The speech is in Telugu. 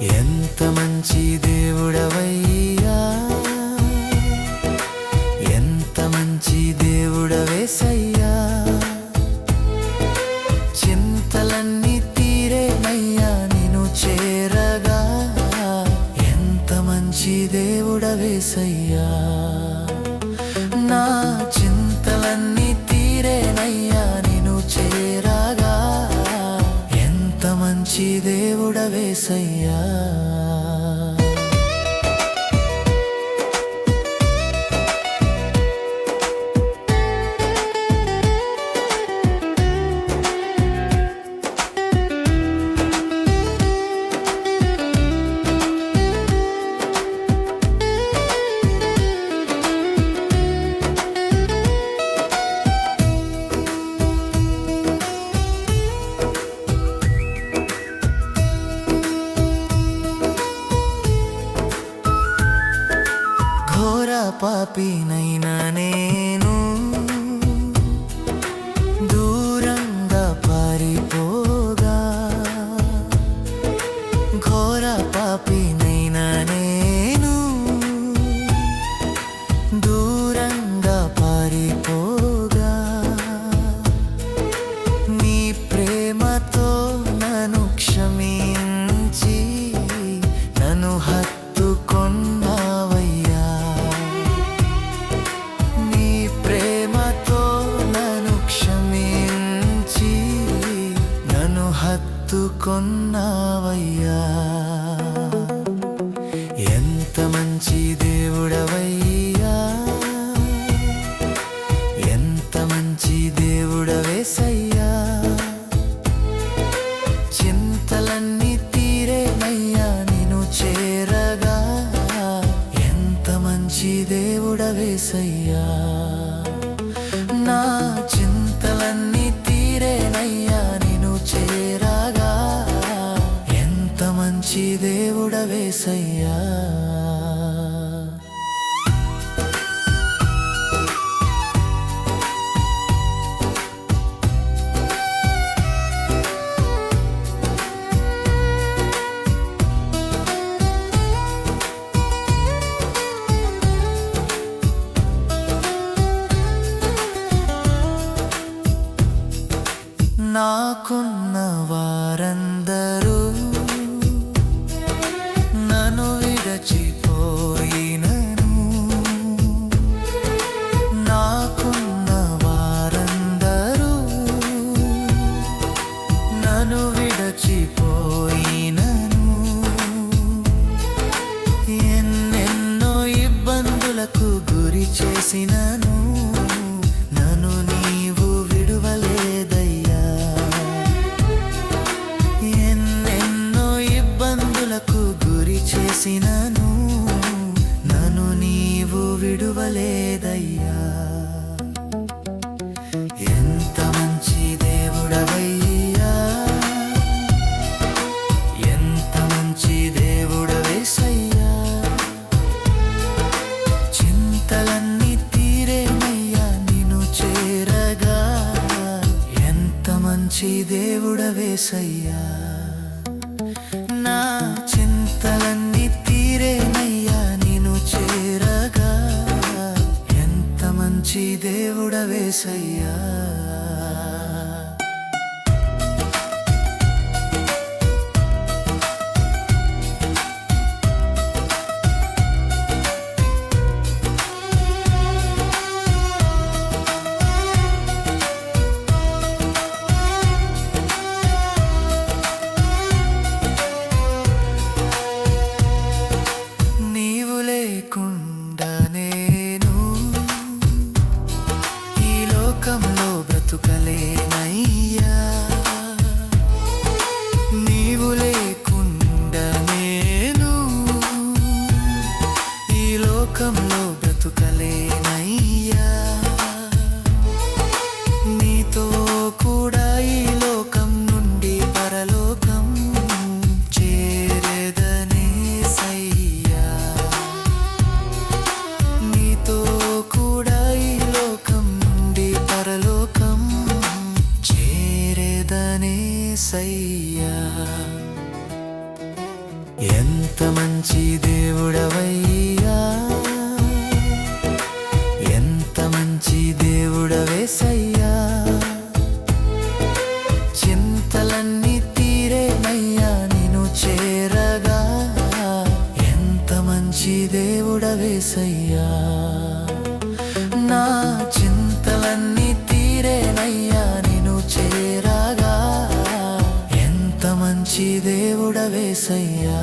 ఎంత మంచి దేవుడవయ్యా? ఎంత మంచి దేవుడవేసయ్యా? చింతలన్నీ తీరేనయ్యా నిన్ను చేరగా. ఎంత మంచి దేవుడవేసయ్యా? నా దేవుడవేసయ్యా పాపినైనా నేను దూరంగా పారిపోగా ఘోర పాపినైనా హత్తుకొన్నావయ్యా ఎంత మంచి దేవుడవయ్యా. ఎంత మంచి దేవుడవేసయ్యా. చింతలన్నీ తీరేనయ్యా నేను చేరగా. ఎంత మంచి దేవుడవేసయ్యా. నా చి మంచి దేవుడవేసయ్యా నన్ను విడచిపోయినను. ఎన్నెన్నో ఇబ్బందులకు గురి చేసినను. మంచి దేవుడవేసయ్యా నా చింతలన్నీ తీరేనయ్యా నేను చేరగా. ఎంత మంచి దేవుడవేసయ్యా మంచి దేవుడవేసయ్యా నా చింతలన్నీ తీరేనయ్యా నిన్ను చేరాగా. ఎంత మంచి దేవుడవేసయ్యా